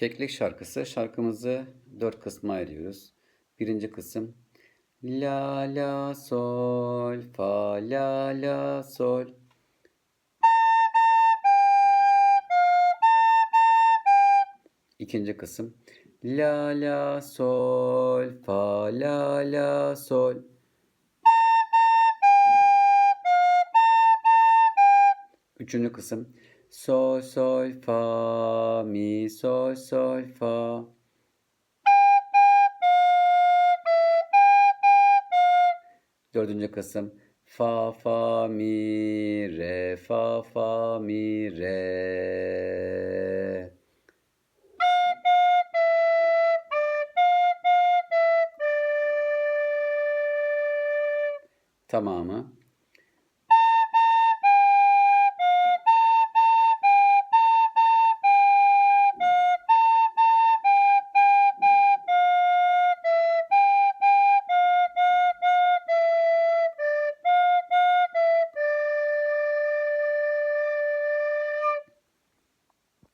Keklik şarkısı. Şarkımızı dört kısma ayırıyoruz. Birinci kısım La la sol fa la la sol. İkinci kısım La la sol fa la la sol. Üçüncü kısım Sol sol fa mi sol sol fa. Dördüncü kısım fa fa mi re fa fa mi re. Tamamı.